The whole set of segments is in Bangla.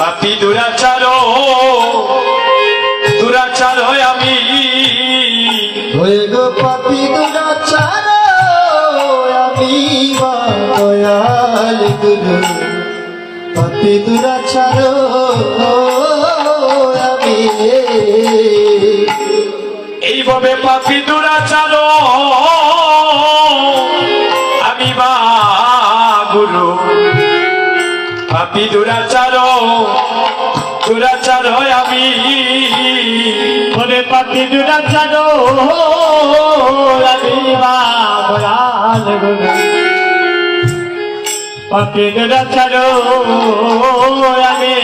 পাপি দুরাচার দুরাচার আমি। হয়ে গো পাপি দুরাচার আমি দয়াল গুরু পাপি দুরাচার আমি। এইভাবে পাপি দুরাচার আমি বা গুরু পাপি দুরাচার দুরাচার আমি। ওরে পাপি দুরাচার আমি পাপি দুরাচার আমি।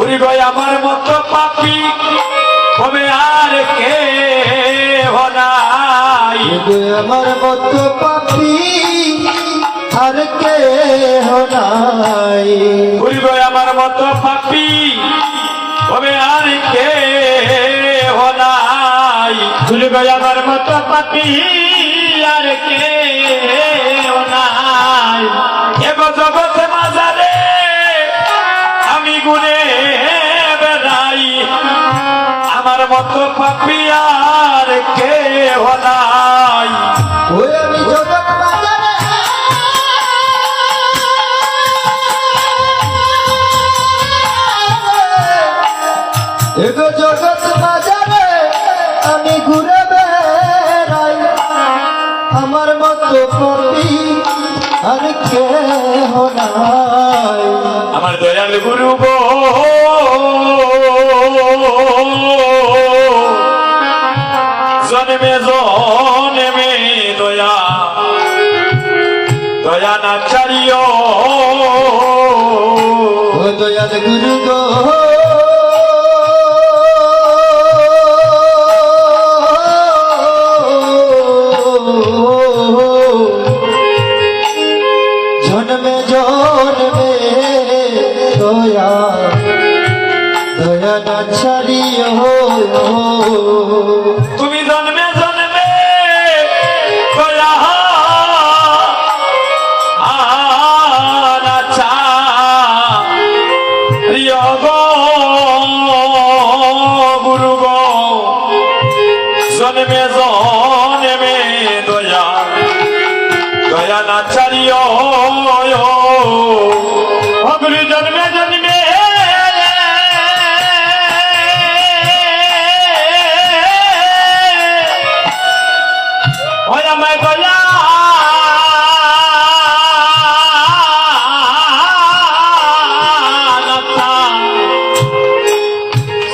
উরি গয় আমার মতো পাপি হবে আর কে নাই। এগো আমার মতো পাপি আর কে নাই। গয় আমার মতো পাপি হবে আর কে নাই। গো আমার মতো পাপি আর কে নাই। এগো জগতে মাঝারে আমি গুনে বেড়াই। আমার মতো পাপি আর কে নাই। ওই আমি জগৎ জগৎ বাজারে আমি ঘুরে বেড়াই। আমার মতো পপি আর নাই। আমার দয়াল গুরু গো। জন্মে জন্মে দয়া দয়া না চারিও দয়াল গুরু গো। দয়া না ছাড়িও আমায় দয়া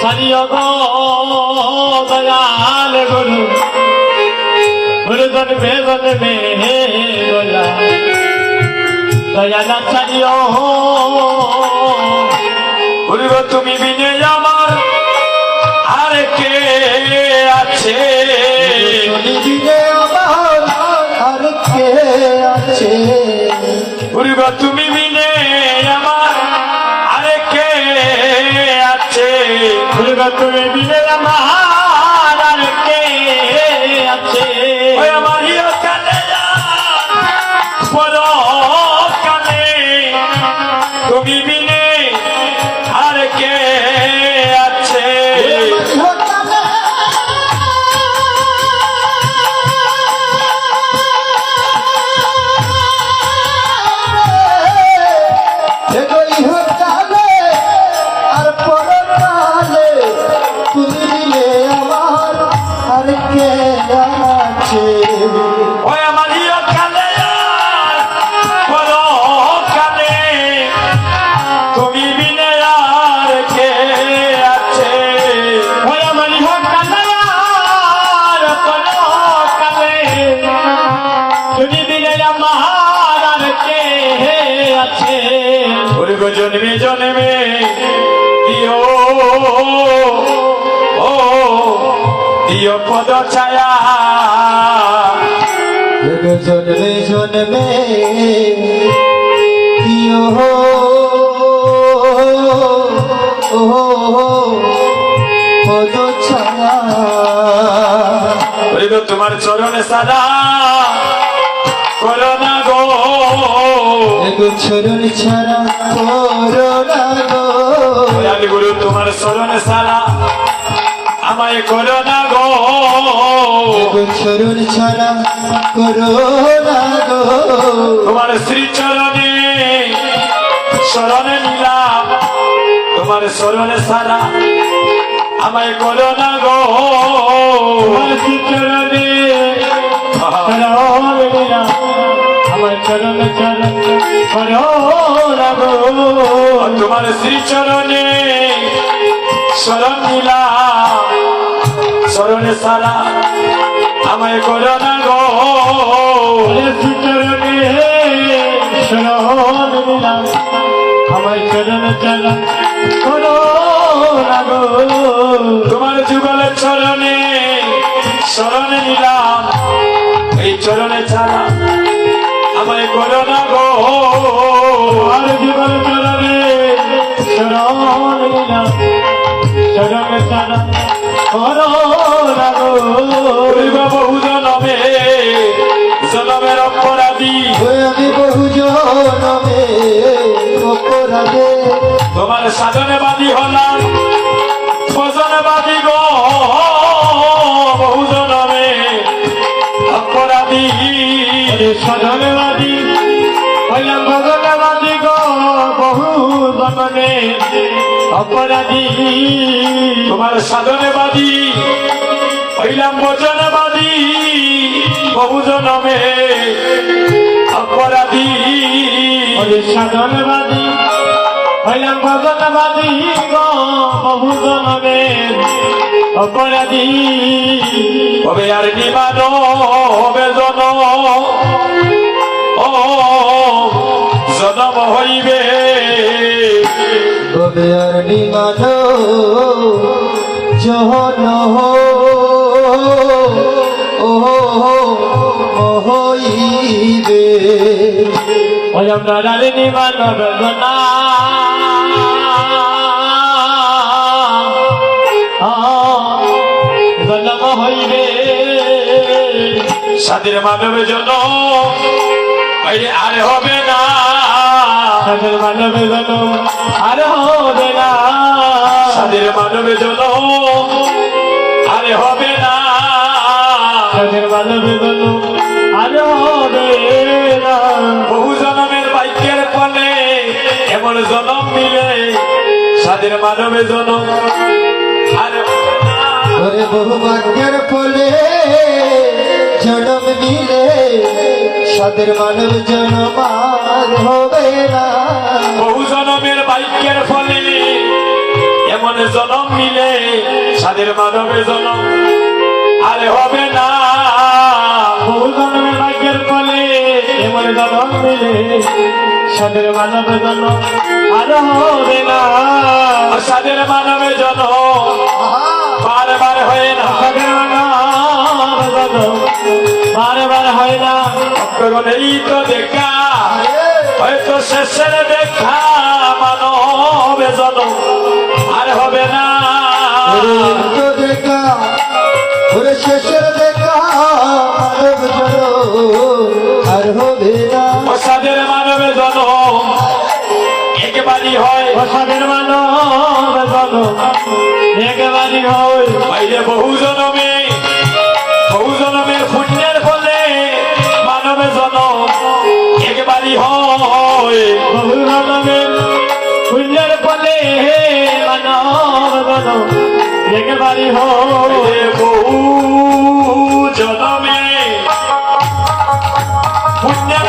সারিয় গো দয়াল গুরু গুরু জন্মে জন্মে ছাড়িও গুরু তুমি বিনে আমার, আর কে আছে? আছে। গুরু তুমি মিলে আমার আর কে আছে। দুর্গা তুমি মিলে আমার আর কে আছে আমার কানে পর কানে তুমি দিও পদ ছায়া। জন্মে জন্মে দিও ও পদ ছায়া। তোমার চরণে সাদা করোনা গো। চরণ ছাড়া করোনা গো। গুরু তোমার স্মরণে সারা আমায় করো না গো। চরণ ছাড়া করোনা গো। তোমার শ্রী চরণে স্মরণে নিলাম। তোমার স্মরণে সারা আমায় করো না গো। তোমার চরণে আমার চরণ চরণ করো লাগো তোমার শ্রী চরণে স্মরণ নিলাম স্মরণে সারা আমায় করো না গো। চরণে শরণ দিলাম আমার চরণ চরণ করো লাগো তোমার যুগলের চরণে স্মরণে নিলাম এই চরণে ছাড়া আমায় করো না গো। আর জীবন চরণে শরণ দিলাম করিব বহু জনমে জনমের অপরাধী আমি বহু জনমে অপরাধে তোমার সাধনে বাদী হলাম ভজনে বাদী গো বহু জনমে অপরাধী সাধনবাদী অপরাধী, তোমার সাধনেবাদী, হইলাম বচনে বাদী বহু অপরাধী সাধনবাদী, হইলাম ভগবাদী গো বহু অপরাধী। হবে আর হবে জন ও জনম হইবে আর নিমান জহন হইবে নারায়ণী মানব গনা জন্ম হইবে। সাদের মানবে জন বাইরে আর হবে না। সাদের মানবে জন্ম, আর হবে না। সাদের মানবে জন আরে হবে না। সাদের মানবে জন্ম, আর হবে না। বহু জনমের বাক্যের ফলে এমন জনম মিলে, সাদের মানবে জন আর বহু ভাগ্যের ফলে জনম মিলে সাদের মানব জনম আর হবে না। বহু জনমের বাক্যের ফলে এমন জনম মিলে সাদের মানবে জনম আরে হবে না। বহু জন্মের ভাগ্যের ফলে এমন জনম মিলে সাদের মানব জন্ম আর হবে না। সাদের মানবে জনম বারে বারে হয় না। সাদের মানব জন্ম বারে হয় না এই তো দেখা। হয়তো শেষের দেখা মানবে জনম আর হবে না। তো দেখা শেষের দেখা আর হবে না। সাদের মানবে জনম একবারই হয়। ও সাদের মানব জন্ম একেবারে হয়। বাইরে বহু জনমে বহু জনমের পুণ্যের ফলে মানবে জনম একবারই হয়। বহু জন্মের পুণ্যের ফলে মানব জন্ম একেবারে হয়। বহু জনমে পুণ্যের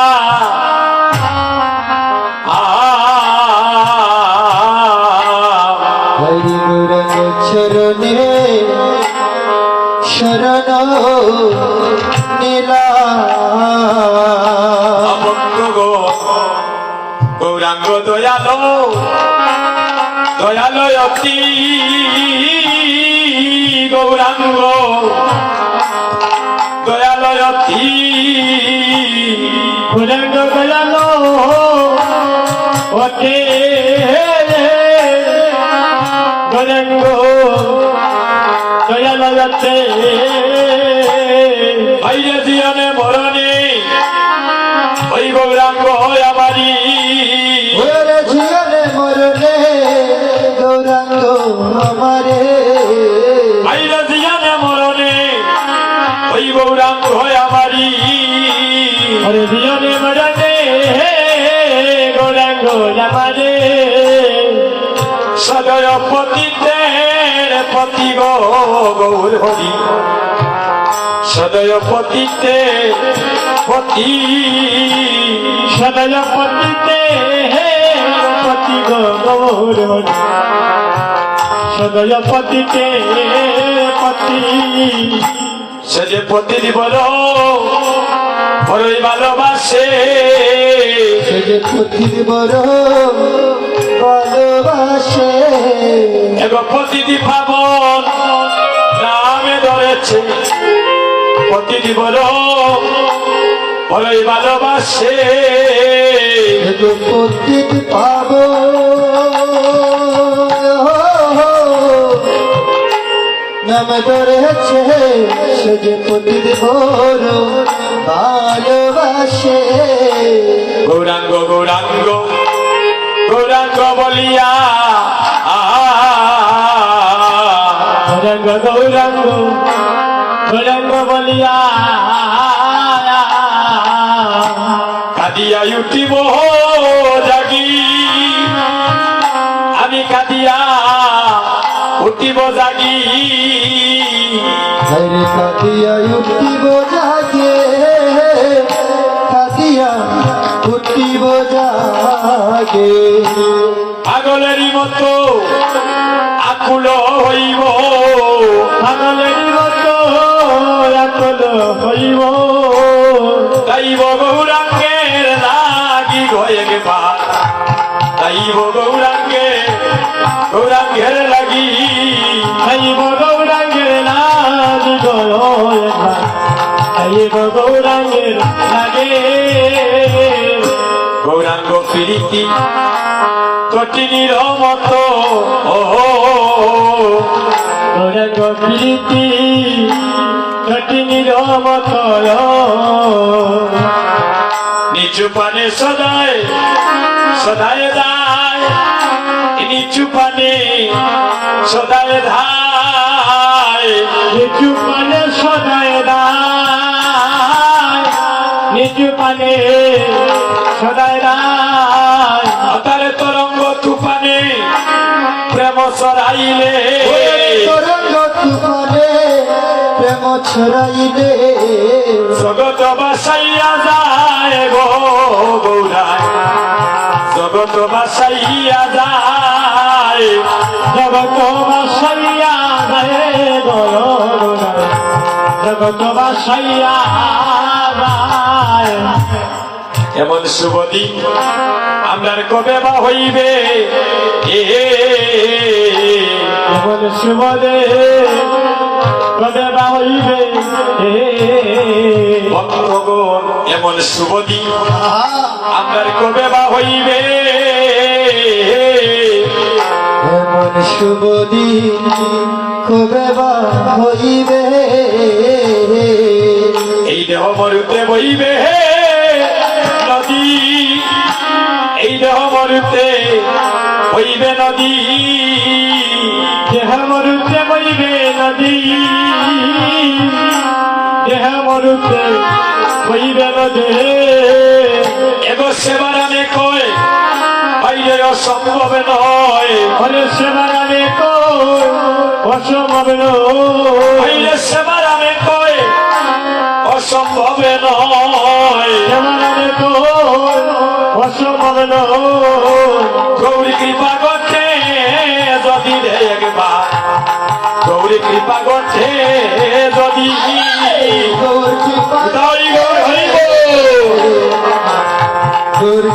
শরণ গৌরাঙ্গ দয়াল দয়াল অতি। গৌরাঙ্গ দয়াল অতি। গৌরাঙ্গ দয়ালো ওকে গৌরাঙ্গ দয়ালো যাচ্ছে বাইরে জীবনে মরণে। ওই গৌরাঙ্গ হয় আমারি ঝিয়ারে মরলে গৌরাঙ্গ আমারে। বাইরে জীবনে মরণে। ওই গৌরাঙ্গ হয় আমারি আরে পতি গো গৌর হরি সদয় পতিতে পতি সদয় পতিতে পতি গো গৌর হরি সদয় পতিতে পতি সে যে পতি বল ভালোবাসে। সে যে বড় ভালোবাসে। এগো প্রতিটি পাবন নামে ধরেছে। প্রতিটি বল বড়ই ভালোবাসে। এগো পথির পাব নাম ধরেছে। সে যে পথির বড় ভালোবাসে। গৌরাঙ্গ গৌরাঙ্গ। গৌরাঙ্গ বলিয়া গৌরাঙ্গ গৌরাঙ্গ গৌরাঙ্গ বলিয়া, কাদিয়া উঠিব জাগি। আমি কাদিয়া উঠিব জাগি। কাদিয়া উঠিব জাগে জাগে পাগলেরই মতো আকুল হইব। পাগলের মতো একল হইব। গাইব গৌরাঙ্গের লাগি গয়ে গেবার গাইব গৌরাঙ্গে গৌরাঙ্গের লাগি হইব গৌরাঙ্গের লাগ হইব গৌরাঙ্গের লাগে গৌরাঙ্গ ফিরিতি কঠিনীর মতো গৌরাঙ্গ প্রীতি কঠিনীর মতয় নিচু পানে সদায় সদায় দায়, নিচু পানে সদায় ধায় নিচু পানে সদায় রায় নিচু পানে সদায় রায় তার তরঙ্গ তুফানে প্রেম সরাইলে তরঙ্গ তুফানে প্রেম ছড়াইলে। জগত বাসাইয়া যায় গো গৌরায়। জগত বাসাইয়া যায় জগত বাসাইয়া রে গৌরা জগত বাসাইয়া এমন শুভ দিন কবে বা হইবে? এমন শুভদে কবে বা হইবে? ভক্তগণ এমন শুভ দিন কবে বা হইবে? এমন শুভ দিন কবে বা হইবে? দেহ মরুতে বইবে নদী এই দেহ মরুতে বইবে নদী দেহ মরুতে বইবে নদী দেহ মরুতে বইবে নদী। এগো সেবার আমি কই বাইরে অসম্ভব নয়। হরে সেবার আমি কই অসম্ভব নয়। বাইরে সেবার অসম্ভব নয়। অসম্ভব নয়। গৌরী কৃপা করছে যদি একবার। গৌরী কৃপা করছে যদি।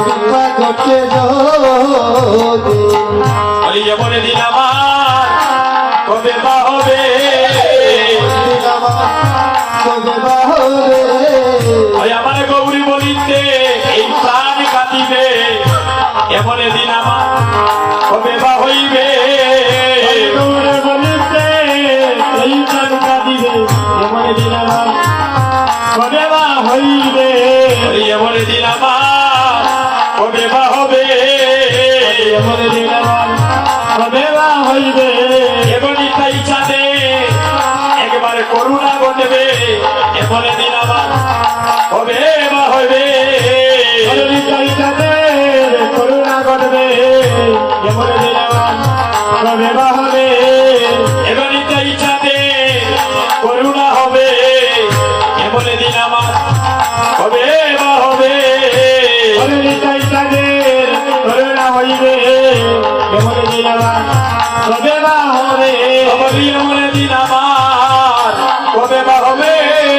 কৃপা গৌর যদি। দিন আমার কবে বা হবে? আমার গৌরী বলিতে এই প্রাণ কাটিবে এমন দিন আমার কবে বা হইবে। বলিতে এই চালুকা দিবে এমন দিন আমার কবে বা হইবে। এমন দিন আমার কবে বা হবে। এমন দিন আমার কবে বা হইবে। এমনই তাই চাঁদে করুণা ঘটবে এমন দিন আমার কবে বা হবে? করুণী ঘটবে এমন দিন আমার কবে বা হবে? এমনই তাই করুণা হবে এমন দিন আমার কবে বা হবে? করুণী করুণা হইবে এমন দিন আমার কবে বা হবে? আমার এমন দিন আমার কবে বা হবে?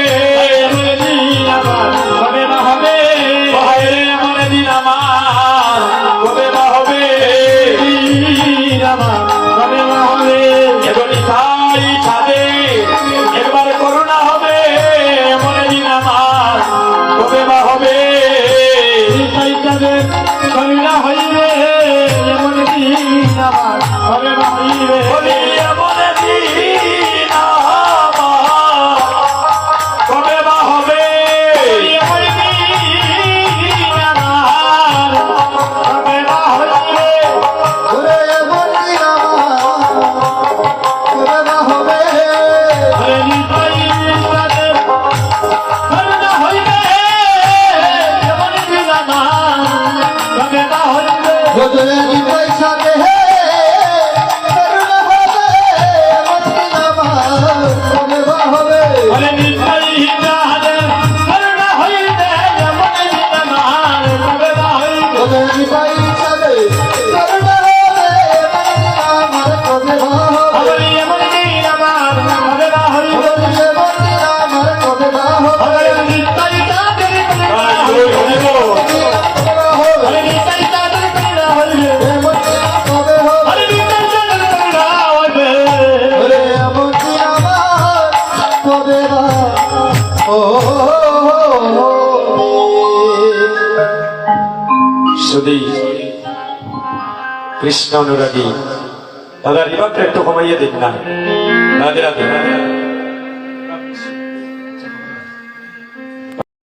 শুধু কৃষ্ণ অনুরাগী দাদা রিভারটা একটু কমাইয়ে দিন না। রাধে রাধে।